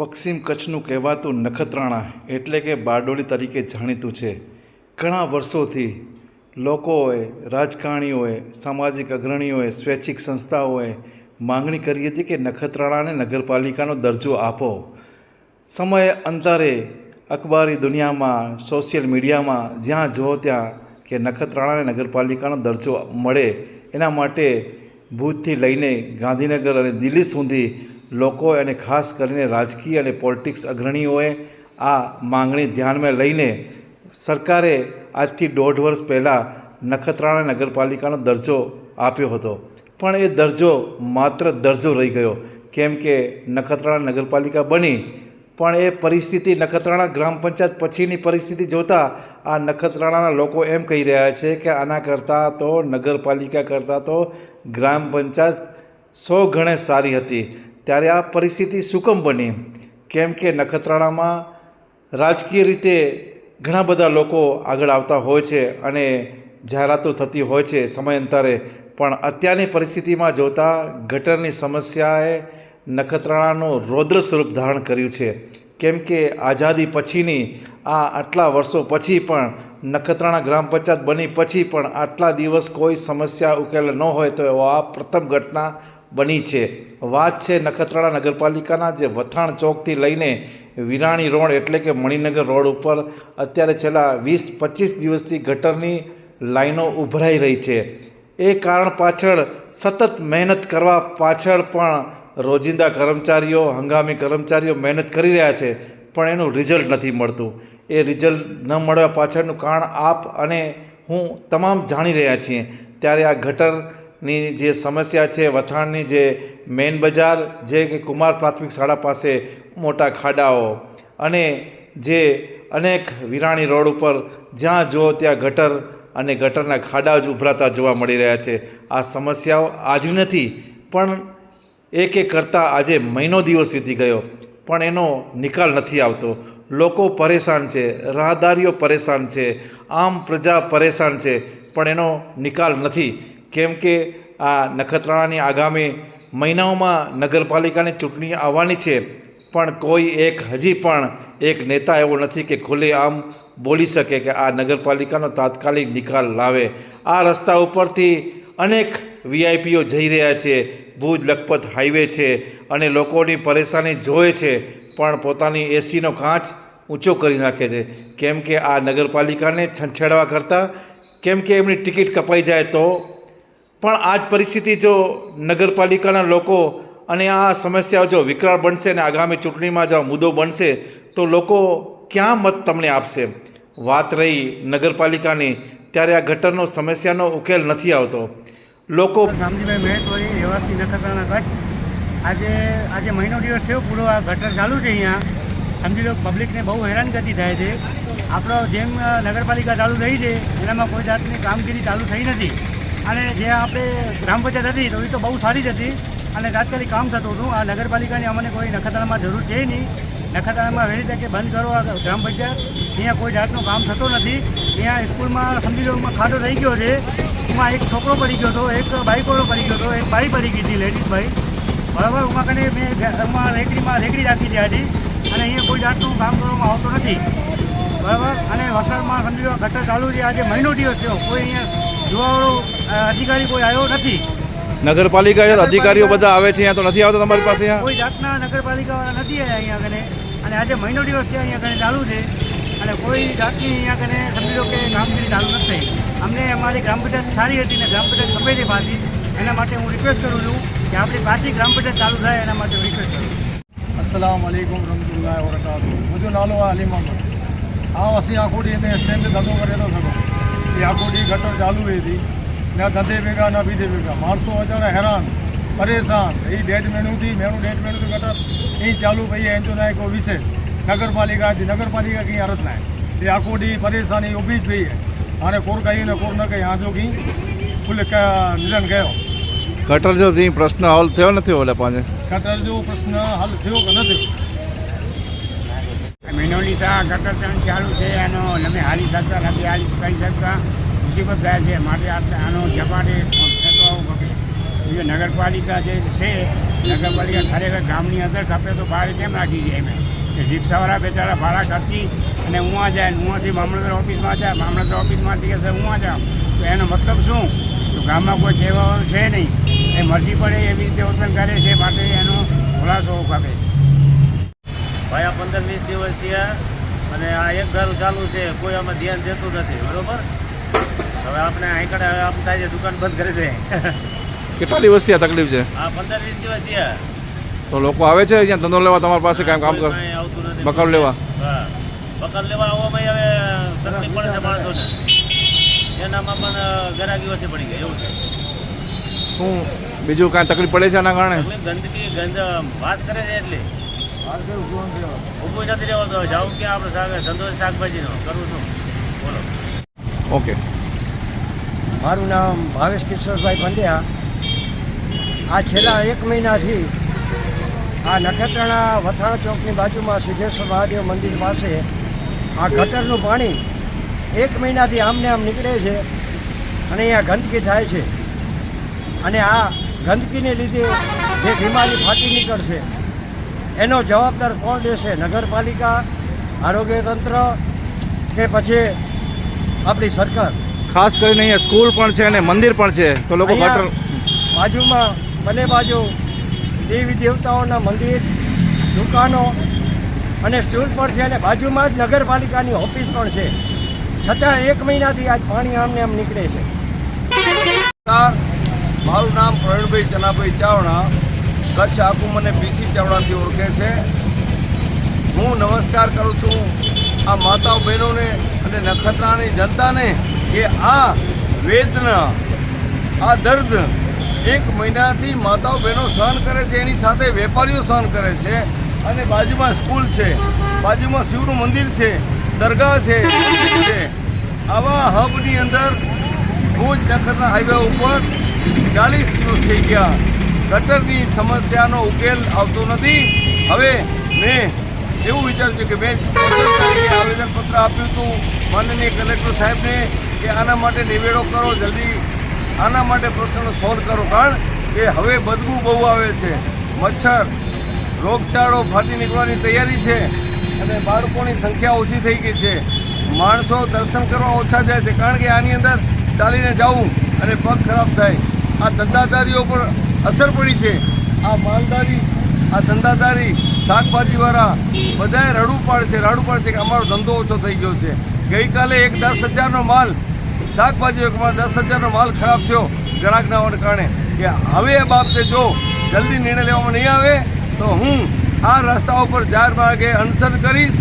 પશ્ચિમ કચ્છનું કહેવાતું નખત્રાણા એટલે કે બારડોલી તરીકે જાણીતું છે. ઘણા વર્ષોથી લોકોએ, રાજકારણીઓએ, સામાજિક અગ્રણીઓએ, સ્વૈચ્છિક સંસ્થાઓએ માંગણી કરી હતી કે નખત્રાણાને નગરપાલિકાનો દરજ્જો આપો. સમય અંતરે અખબારી દુનિયામાં, સોશિયલ મીડિયામાં જ્યાં જુઓ ત્યાં કે નખત્રાણાને નગરપાલિકાનો દરજ્જો મળે. એના માટે ભૂજથી લઈને ગાંધીનગર અને દિલ્હી સુધી લોકો અને ખાસ કરીને રાજકીય અને પોલિટિક્સ અગ્રણીઓએ આ માંગણી ધ્યાનમાં લઈને સરકારે આજથી દોઢ વર્ષ પહેલાં નખત્રાણા નગરપાલિકાનો દરજ્જો આપ્યો હતો. પણ એ દરજ્જો માત્ર દરજ્જો રહી ગયો. કેમ કે નખત્રાણા નગરપાલિકા બની, પણ એ પરિસ્થિતિ નખત્રાણા ગ્રામ પંચાયત પછીની પરિસ્થિતિ જોતાં આ નખત્રાણાના લોકો એમ કહી રહ્યા છે કે આના કરતાં તો નગરપાલિકા કરતાં તો ગ્રામ પંચાયત સો ગણે સારી હતી. ત્યારે આ પરિસ્થિતિ સુકમ બની. કેમ કે નખત્રાણામાં રાજકીય રીતે ઘણા બધા લોકો આગળ આવતા હોય છે અને જાહેરાતો થતી હોય છે સમયાંતરે. પણ અત્યારની પરિસ્થિતિમાં જોતાં ગટરની સમસ્યાએ નખત્રાણાનું રૌદ્ર સ્વરૂપ ધારણ કર્યું છે. કેમ કે આઝાદી પછીની આ આટલા વર્ષો પછી પણ નખત્રાણા ગ્રામ પંચાયત બની પછી પણ આટલા દિવસ કોઈ સમસ્યા ઉકેલ ન હોય તો આ પ્રથમ ઘટના બની છે. વાત છે નખત્રાણા નગરપાલિકાના જે વથાણ ચોકથી લઈને વિરાણી રોડ એટલે કે મણિનગર રોડ ઉપર અત્યારે છેલ્લા વીસ પચીસ દિવસથી ગટરની લાઈનો ઉભરાઈ રહી છે. એ કારણ પાછળ સતત મહેનત કરવા પાછળ પણ રોજિંદા કર્મચારીઓ, હંગામી કર્મચારીઓ મહેનત કરી રહ્યા છે, પણ એનું રિઝલ્ટ નથી મળતું. એ રિઝલ્ટ ન મળવા પાછળનું કારણ આપ અને હું તમામ જાણી રહ્યા છીએ. ત્યારે આ ગટરની જે સમસ્યા છે, વથાણની જે મેઇન બજાર જે કે કુમાર પ્રાથમિક શાળા પાસે મોટા ખાડાઓ અને જે અનેક વિરાણી રોડ ઉપર જ્યાં જુઓ ત્યાં ગટર અને ગટરના ખાડા જ ઉભરાતા જોવા મળી રહ્યા છે. આ સમસ્યાઓ આજની નથી, પણ એક એક કરતાં આજે મહિનો દિવસ વીતી ગયો, પણ એનો નિકાલ નથી આવતો. લોકો પરેશાન છે, રાહદારીઓ પરેશાન છે, આમ પ્રજા પરેશાન છે, પણ એનો નિકાલ નથી. કેમ કે આ નખત્રાણાની આગામી મહિનાઓમાં નગરપાલિકાની ચૂંટણી આવવાની છે. પણ કોઈ એક, હજી પણ એક નેતા એવો નથી કે ખુલ્લે આમ બોલી શકે કે આ નગરપાલિકાનો તાત્કાલિક નિકાલ લાવે. આ રસ્તા ઉપરથી અનેક વીઆઈપીઓ જઈ રહ્યા છે. ભુજ, લખપત હાઈવે છે અને લોકોની પરેશાની જોવે છે, પણ પોતાની એસીનો કાચ ઊંચો કરી નાખે છે. કેમ કે આ નગરપાલિકાને છંછેડવા કરતાં, કેમ કે એમની ટિકિટ કપાઈ જાય તો પણ આ જ પરિસ્થિતિ જો નગરપાલિકાના લોકો અને આ સમસ્યાઓ જો વિકરાળ બનશે અને આગામી ચૂંટણીમાં જો મુદ્દો બનશે, તો લોકો ક્યાં મત તમને આપશે? વાત રહી નગરપાલિકાની, ત્યારે આ ગટરનો સમસ્યાનો ઉકેલ નથી આવતો. લોકો શામજીભાઈ મહેશ્વરી એવાથી નખત્રાણા કચ્છ. આજે આજે મહિનો દિવસ થયો, પૂરો આ ગટર ચાલુ છે અહીંયા. સમજી લો, પબ્લિકને બહુ હેરાનગતિ થાય છે. આપણો જેમ નગરપાલિકા ચાલુ થઈ છે, એનામાં કોઈ જાતની કામગીરી ચાલુ થઈ નથી. અને જે આપણે ગ્રામ પંચાયત હતી, તો એ તો બહુ સારી જ હતી. અને તાત્કાલિક કામ થતું હતું. આ નગરપાલિકાની અમને કોઈ નખત્રાણામાં જરૂર છે નહીં. નખત્રાણામાં વહેલી તકે બંધ કરો આ ગ્રામ પંચાયત. અહીંયા કોઈ જાતનું કામ થતું નથી. અહીંયા સ્કૂલમાં સમજી લો ખાડો થઈ ગયો છે. એમાં એક છોકરો પડી ગયો હતો, એક બાઈકોળો પડી ગયો હતો, એક બાઈ પડી ગઈ હતી લેડીઝ બાઈ બરાબર? એમાં કને મેં રેકડીમાં રેકડી રાખી હતી હતી. અને અહીંયા કોઈ જાતનું કામ કરવામાં આવતું નથી. બરાબર? અને વરસાદમાં સમજી લો, ગટર ચાલુ છે. આજે મહિનો દિવસ થયો. કોઈ અહીંયા જોવાવાળો અધિકારી કોઈ આવ્યો નથી? નગરપાલિકા અધિકારીઓ બધા આવે છે અહીંયા તો નથી આવતા તમારી પાસે કોઈ જાતના નગરપાલિકાવાળા નથી આવ્યા અહીંયા કને અને આજે મહિનો દિવસ છે અહીંયા કને ચાલુ છે. અને કોઈ જાતની અહીંયા કને સમજી લો કે કામગીરી ચાલુ નથી અમને અમારી ગ્રામ પંચાયત સારી હતી ને ગ્રામ પંચાયત ખબર હતી પાછી. એના માટે હું રિક્વેસ્ટ કરું છું કે આપણી પાછી ગ્રામ પંચાયત ચાલુ થાય એના માટે રિક્વેસ્ટ કરું અસલામ અલીકુમ રમતુલ્લાહ વરકાતુ મુજુ નાલો આ અલી મોહમ્મદ આ વસી આખોડી એને સ્ટેન્ડ ધંધો કરેલો થયો એ આખોડી ગટર ચાલુ હતી. ના ધંધે ભેગા ના બીજે ભેગા. માણસો અત્યારે હેરાન પરેશાન. એ ડેટ મેનુથી મેનું ડેટ મેનુથી ઘટક એ ચાલુ ભાઈ એન્જો નાયકો વિશેષ નગરપાલિકા નગરપાલિકા કંઈ અરજ નાય એ આખો ડી પરેશાની ઊભી જ ભાઈએ અને કોર કહી ને કોર ન કહી આજો કંઈ ફૂલ નિધન ગયો. ગટર જો કંઈ પ્રશ્ન હલ થયો નથી ઓલે પાંજે? ગટર જો પ્રશ્ન હલ થયો કે નથી? મેનોલી તા ગટર ચાલુ છે એનો તમે હાલી શકતા નથી હાલી કરી શકતા. મુસીબત થાય છે. માટે આ- આનો ઝપાટે ખેંચવા પડે બીજો નગરપાલિકા જે છે, નગરપાલિકા ખરેખર ગામની અંદર ખપે તો બહાર કેમ રાખી છે એમ કે રિક્ષાવાળા બેચારા ભાડા ખર્ચી અને ઉવા જાય હુંથી મામલતદાર ઓફિસમાં જાય, મામલતદાર ઓફિસમાંથી કે સર આ જાઉં. તો એનો મતલબ શું? તો ગામમાં કોઈ સેવાઓ છે નહીં. એ મરજી પડે એવી રીતે વર્તન કરે છે, માટે એનો ખુલાસો ખપે. ભાઈ, આ પંદર વીસ દિવસ થયા અને આ એક ઘર ચાલુ છે, કોઈ આમાં ધ્યાન દેતું નથી. બરોબર? હવે આપણે અહીં કડે હવે આમ થાય છે દુકાન બંધ કરી દે. કેટલા દિવસથી આ તકલીફ છે? આ પંદર વીસ દિવસ થયા. તો લોકો આવે છે અહીંયા ધંધો લેવા તમારી પાસે કામ કામ કોઈ કર કાંઈ આવતું નથી. બકર લેવા? હા. બકર લેવા આવવામાં હવે તકલીફ પડે છે માણસોને. એનામાં પણ ગરાગી ઓછી પડી ગઈ એવું છે. શું બીજું કાંઈ તકલીફ પડે છે આના કારણે? ગંદકી ગંદ વાસ કરે છે એટલે? ઊભું નથી રહેવાતો જાઉં ક્યાં આપણે શાક ધંધો શાકભાજીનો? કરવું છું. બોલો. ઓકે. મારું નામ ભાવેશ કિશોરભાઈ પંડ્યા આ છેલ્લા એક મહિનાથી આ નખત્રાણા વથાણ ચોકની બાજુમાં સિદ્ધેશ્વર મહાદેવ મંદિર પાસે આ ગટરનું પાણી એક મહિનાથી આમને આમ નીકળે છે અને અહીંયા ગંદકી થાય છે. અને આ ગંદકીને લીધે જે બીમારી ફાટી નીકળશે એનો જવાબદાર કોણ દેશે નગરપાલિકા આરોગ્ય તંત્ર કે પછી આપણી સરકાર? ખાસ કરીને અહીંયા સ્કૂલ પણ છે અને મંદિર પણ છે. તો લોકો ગટર બાજુમાં બંને બાજુ દેવી દેવતાઓના મંદિર દુકાનો અને સ્કૂલ પણ છે અને બાજુમાં જ નગરપાલિકાની ઓફિસ પણ છે. છતાં એક મહિનાથી આજ પાણી આમને આમ નીકળે છે. મારું નામ પ્રવીણભાઈ ચનાભાઈ ચાવડા. કચ્છ આખું મને પીસી ચાવડાથી ઓળખે છે. હું નમસ્કાર કરું છું આ માતાઓ બહેનોને અને નખત્રાની જનતાને કે આ વેદના, આ દર્દ એક મહિનાથી માતાઓ બહેનો સહન કરે છે, એની સાથે વેપારીઓ સહન કરે છે અને બાજુમાં સ્કૂલ છે, બાજુમાં શિવનું મંદિર છે, દરગાહ છે આવા હબની અંદર ભુજ નખત્રાણા હાઈવે ઉપર ચાલીસ દિવસ થઈ ગયા. ગટરની સમસ્યાનો ઉકેલ આવતો નથી. હવે મેં એવું વિચાર્યું કે મેં આવેદનપત્ર આપ્યું હતું, માનનીય કલેક્ટર સાહેબને કે આના માટે નિવેડો કરો, જલ્દી આના માટે પ્રશ્નનો સોલ્વ કરો. કારણ કે હવે બદબુ બહુ આવે છે. મચ્છર, રોગચાળો ફાટી નીકળવાની તૈયારી છે અને બાળકોની સંખ્યા ઓછી થઈ ગઈ છે. માણસો દર્શન કરવા ઓછા જાય છે. કારણ કે આની અંદર ચાલીને જવું અને પગ ખરાબ થાય. આ ધંધાદારીઓ પર અસર પડી છે. આ માલદારી આ ધંધાદારી શાકભાજીવાળા બધાએ રડું પાડશે રાડું પાડશે કે અમારો ધંધો ઓછો થઈ ગયો છે. ગઈકાલે એક દસ હજારનો માલ શાકભાજી એકમાં દસ હજારનો માલ ખરાબ થયો ગ્રાહકના હોવાને કારણે કે હવે એ બાબતે જો જલ્દી નિર્ણય લેવામાં નહીં આવે, તો હું આ રસ્તા ઉપર જાહેર માર્ગે અનશન કરીશ.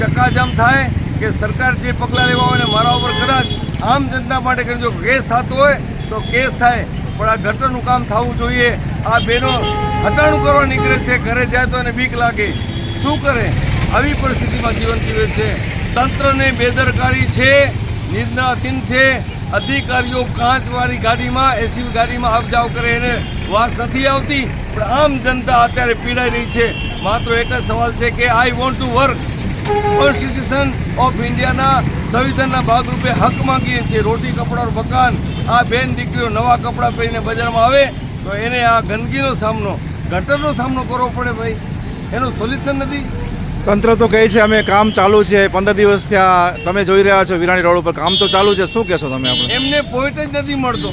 ચક્કાજામ થાય કે સરકાર જે પગલાં લેવા હોય ને મારા ઉપર કદાચ આમ જનતા માટે કરી જો કેસ થતો હોય, તો કેસ થાય. પણ આ ગટરનું કામ થવું જોઈએ. આ બેનો હટાણું કરવા નીકળે છે. ઘરે જાય તો એને બીક લાગે. શું કરે? આવી પરિસ્થિતિમાં જીવન જીવે છે. તંત્રને બેદરકારી છે. નિંદાધીન છે. અધિકારીઓ કાંચવાળી ગાડીમાં, એસી ગાડીમાં આપ જાવ કરે એને વાસ નથી આવતી. પણ આમ જનતા અત્યારે પીડાઈ રહી છે. માત્ર એક જ સવાલ છે કે I want to work constitution of ઇન્ડિયાના સંવિધાનના ભાગરૂપે હક માંગીએ છીએ. રોટી કપડાનું મકાન. આ બેન દીકરીઓ નવા કપડાં પહેરીને બજારમાં આવે, તો એને આ ગંદકીનો સામનો, ગટરનો સામનો કરવો પડે ભાઈ. એનું સોલ્યુશન નથી. તંત્ર તો કહે છે, અમે કામ ચાલુ છે, પંદર દિવસ ત્યાં તમે જોઈ રહ્યા છો, વિરાણી રોડ ઉપર કામ તો ચાલુ છે. શું કહેશો તમે એમને પોઈન્ટ જ નથી મળતો.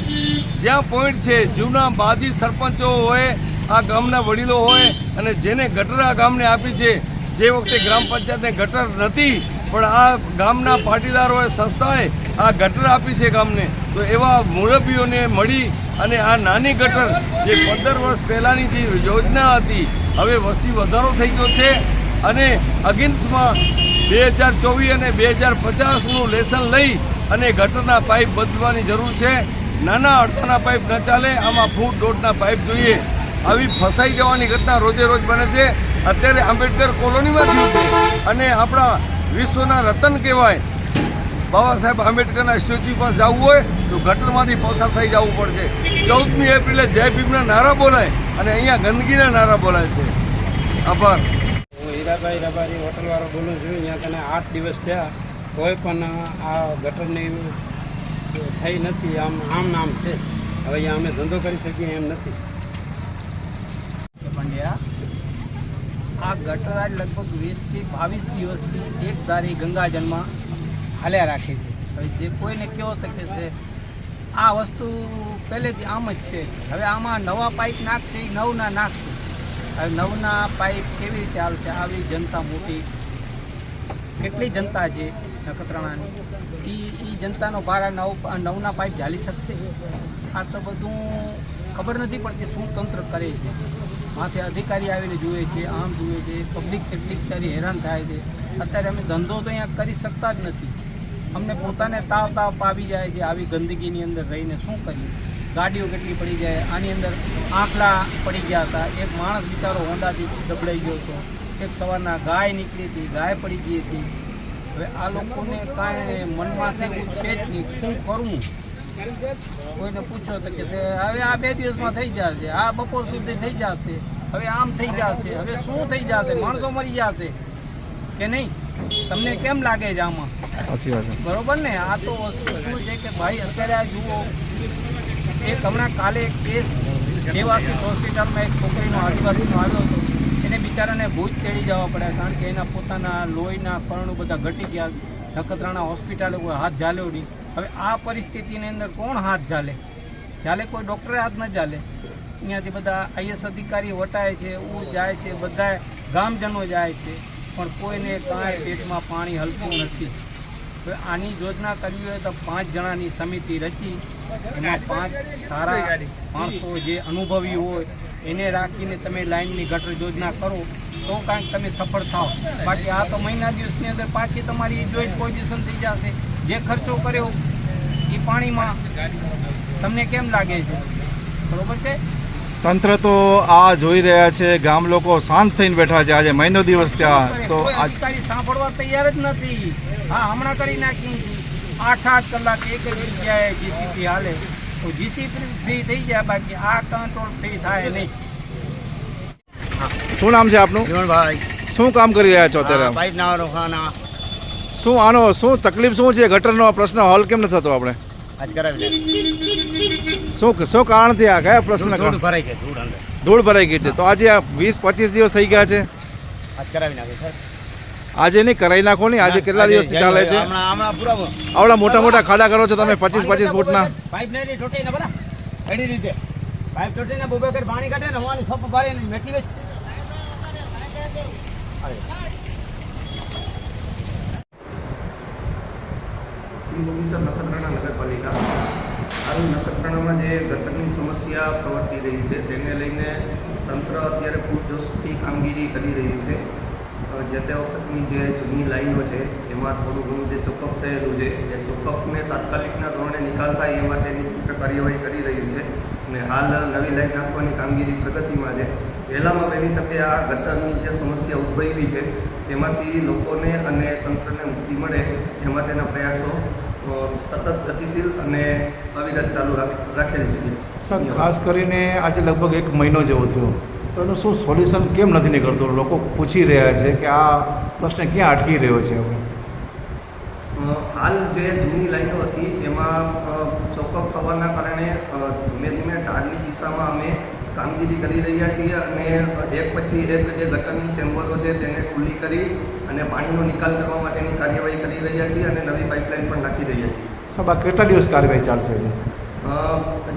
જ્યાં પોઈન્ટ છે, જૂના બાજી સરપંચો હોય, આ ગામના વડીલો હોય, અને જેને ગટર આ ગામને આપી છે, જે વખતે ગ્રામ પંચાયતને ગટર નથી, પણ આ ગામના પાટીદારોએ સંસ્થાએ આ ગટર આપી છે ગામને, તો એવા મુરબ્બીઓને મળી અને આ નાની ગટર, જે પંદર વર્ષ પહેલાંની જે યોજના હતી, હવે વસ્તી વધારો થઈ ગયો છે. અને અગિન્સમાં બે હજાર ચોવીસ અને બે હજાર પચાસનું લેસન લઈ અને ગટરના પાઇપ બદલવાની જરૂર છે. નાના અડધાના પાઇપ ન ચાલે, આમાં ફૂટ દોઢના પાઇપ જોઈએ. આવી ફસાઈ જવાની ઘટના રોજે રોજ બને છે. અત્યારે આંબેડકર કોલોનીમાં થયું છે અને આપણા વિશ્વના રતન કહેવાય. બાબા સાહેબ આંબેડકરના સ્ટેચ્યુ પાસે જવું હોય તો ગટરમાંથી પસાર થઈ જવું પડશે. ચૌદમી એપ્રિલે જય ભીમના નારા બોલાય અને અહીંયા ગંદકીના નારા બોલાય છે. આભાર. હીરાભાઈ રબારી હોટલવાળો બોલું છું, અહીંયા કને આઠ દિવસ થયા કોઈ પણ આ ગટરની થઈ નથી, આમ આમ નામ છે. હવે અહીંયા અમે ધંધો કરી શકીએ એમ નથી. આ ગટર આજ લગભગ વીસથી બાવીસ દિવસથી એક ધારી ગંગાજળમાં હાલ્યા રાખે છે. હવે જે કોઈને કેવો શકે છે, આ વસ્તુ પહેલેથી આમ જ છે. હવે આમાં નવા પાઇપ નાખશે એ નવના નાખશે. હવે નવના પાઇપ કેવી રીતે આવશે આવી જનતા મોટી કેટલી જનતા છે નખત્રાણાની? એ એ જનતાનો ભાર નવ નવના પાઇપ ઝાલી શકશે? આ તો બધું ખબર નથી પડતી શું તંત્ર કરે છે. માથે અધિકારી આવીને જુએ છે, આમ જુએ છે પબ્લિક કેટલીક સારી હેરાન થાય છે. અત્યારે અમે ધંધો તો અહીંયા કરી શકતા જ નથી. અમને પોતાને તાવ તાવ પાવી જાય છે, આવી ગંદકીની અંદર રહીને શું કરીએ? ગાડીઓ કેટલી પડી જાય આની અંદર આંખલા પડી ગયા હતા. એક માણસ બિચારો હોન્ડાથી દબડાઈ ગયો હતો. એક સવારના ગાય નીકળી હતી ગાય પડી ગઈ હતી. હવે આ લોકોને કાંઈ મનમાંથી એવું છે જ નહીં. શું કરવું? કોઈને પૂછો તો કે હવે આ બે દિવસમાં થઈ જશે આ બપોર સુધી થઈ જશે હવે આમ થઈ જશે હવે શું થઈ જશે? માણસો મરી જશે કે નહીં? તમને કેમ લાગે છે આમાં? સાચી વાત બરોબર ને? આ તો વસ્તુ શું છે કે ભાઈ અત્યારે આ જુઓ એક હમણાં કાલે એક કેસ દેવાસી હોસ્પિટલમાં એક છોકરીનો આદિવાસીનો આવ્યો હતો. એને બિચારાને ભૂજ તેડી જવા પડ્યા કારણ કે એના પોતાના લોહીના કણો બધા ઘટી ગયા. નખત્રાણા હોસ્પિટલે કોઈ હાથ ઝાલ્યો નહીં. હવે આ પરિસ્થિતિની અંદર કોણ હાથ ઝાલે? ઝાલે કોઈ ડૉક્ટરે હાથ ન ઝાલે? અહીંયાથી બધા આઈએસ અધિકારી વટાય છે ઉ જાય છે, બધા ગામજનો જાય છે, પણ કોઈને કાંઈ પેટમાં પાણી હલતું નથી. આની યોજના કરવી હોય તો પાંચ જણાની સમિતિ રચી એમાં પાંચ સારા માણસો જે અનુભવી હોય એને રાખીને તમે લાઈનની ગટર યોજના કરો તો કાંઈક તમે સફળ થાઓ. બાકી આ તો મહિના દિવસની અંદર પાછી તમારી જોઈન્ટ પોઝિશન થઈ જશે. જે ખર્ચો કર્યો એ પાણીમાં તમને કેમ લાગે છે? બરોબર છે? તંત્ર તો આ જોઈ રહ્યા છે ગામ લોકો શાંત થઈને બેઠા છે. આજે મહિનો દિવસ ત્યાં તો અધિકારી સાંભળવા તૈયાર જ નથી. હા હમણાં કરી નાખી. આઠ આઠ કલાક એક જ જગ્યાએ જીસીપી હાલે. તો જીસીપી ફ્રી થઈ જાય બાકી આ કંટ્રોલ ફ્રી થાય નહીં. શું નામ છે આપનું? જીવનભાઈ. શું કામ કરી રહ્યા છો અત્યારે? પાઇપ ના રોકાના શું આનો શું તકલીફ શું છે? ગટરનો પ્રશ્ન હોલ કેમ નથી થતો આપણે? આજ કરાવી લે શું શું કારણથી આ કયા પ્રશ્ન ધૂળ ભરાઈ ગઈ ધૂળ ધૂળ ભરાઈ ગઈ છે. તો આજે આ વીસ પચીસ દિવસ થઈ ગયા છે. આજ કરાવી નાખે સર આજે નહીં કરાવી નાખો નહીં. આજે કેટલા દિવસ ચાલે છે? આવડા મોટા મોટા ખાડા કરો છો તમે પચીસ પચીસ ફૂટના. પાઇપ નહીં તૂટી ને ને ને ને નગરપાલિકા. નખત્રાણામાં જે ગટરની સમસ્યા પ્રવર્તી રહી છે તેને લઈને તંત્ર અત્યારે પૂરજોશથી કામગીરી કરી રહ્યું છે. જે તે વખતની જે જૂની લાઈનો છે, એમાં થોડું ઘણું જે ચોકઅપ થયેલું છે, એ ચોકઅપને તાત્કાલિકના ધોરણે નિકાલ થાય એ માટેની કાર્યવાહી કરી રહ્યું છે. અને હાલ નવી લાઈન નાખવાની કામગીરી પ્રગતિમાં છે. વહેલામાં વહેલી તકે આ ગટરની જે સમસ્યા ઉદ્ભવી છે, તેમાંથી લોકોને અને તંત્રને મુક્તિ મળે એ માટેના પ્રયાસો સતત ગતિશીલ અને અવિરત ચાલુ રાખ- રાખેલ છે. સર, ખાસ કરીને આજે લગભગ એક મહિનો જેવો થયો. તો એનું શું સોલ્યુશન કેમ નથી નીકળતું? લોકો પૂછી રહ્યા છે કે આ પ્રશ્ન ક્યાં અટકી રહ્યો છે હાલ જે જૂની લાઈનો હતી એમાં ચોકઅપ થવાના કારણે ધીમે ધીમે ઢાળની દિશામાં અમે કામગીરી કરી રહ્યા છીએ અને એક પછી એક જે ગટરની ચેમ્બરો છે તેને ખુલ્લી કરી અને પાણીનો નિકાલ કરવા માટેની કાર્યવાહી કરી રહ્યા છીએ અને નવી પાઇપલાઇન પણ નાખી રહ્યા છીએ. સાહેબ આ કેટલા દિવસ કાર્યવાહી ચાલશે?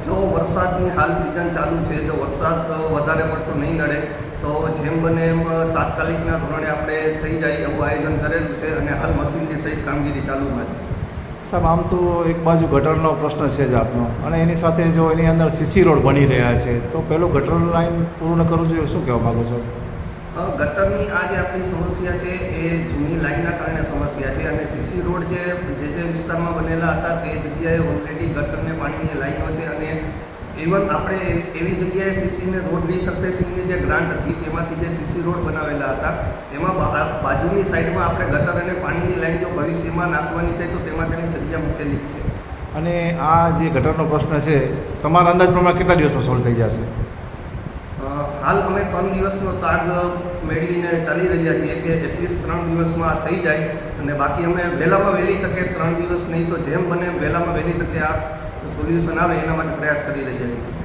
જો વરસાદની હાલ સિઝન ચાલુ છે, જો વરસાદ વધારે પડતો નહીં નડે, તો જેમ બને એમ તાત્કાલિકના ધોરણે આપણે થઈ જાય એવું આયોજન કરેલું છે અને હાલ મશીનરી સહિત કામગીરી ચાલુમાં છે સાહેબ, આમ તો એક બાજુ ગટરનો પ્રશ્ન છે જ આપનો. અને એની સાથે જો એની અંદર સીસી રોડ બની રહ્યા છે, તો પહેલું ગટર લાઈન પૂર્ણ કરવું જોઈએ, શું કહેવા માગો છો? ગટરની આ જે આપણી સમસ્યા છે એ જૂની લાઇનના કારણે સમસ્યા છે અને સીસી રોડ જે જે જે વિસ્તારમાં બનેલા હતા તે જગ્યાએ ઓલરેડી ગટરને પાણીની લાઈનો છે અને ઇવન આપણે એવી જગ્યાએ સીસીને રોડ રિસર્ફેસિંગની જે ગ્રાન્ટ હતી તેમાંથી જે સીસી રોડ બનાવેલા હતા, એમાં બાજુની સાઈડમાં આપણે ગટર અને પાણીની લાઇન જો ભવિષ્યમાં નાખવાની થાય તો તેમાં તેની જગ્યા મૂકેલી છે. અને આ જે ગટરનો પ્રશ્ન છે, તમારા અંદાજ પ્રમાણે કેટલા દિવસમાં સોલ્વ થઈ જશે? હાલ અમે ત્રણ દિવસનો તાગ મેળવીને ચાલી રહ્યા છીએ કે એટલીસ્ટ ત્રણ દિવસમાં થઈ જાય અને બાકી અમે વહેલામાં વહેલી તકે ત્રણ દિવસ નહીં તો જેમ બને વહેલામાં વહેલી તકે આ સોલ્યુશન આવે એના માટે પ્રયાસ કરી રહ્યા છીએ.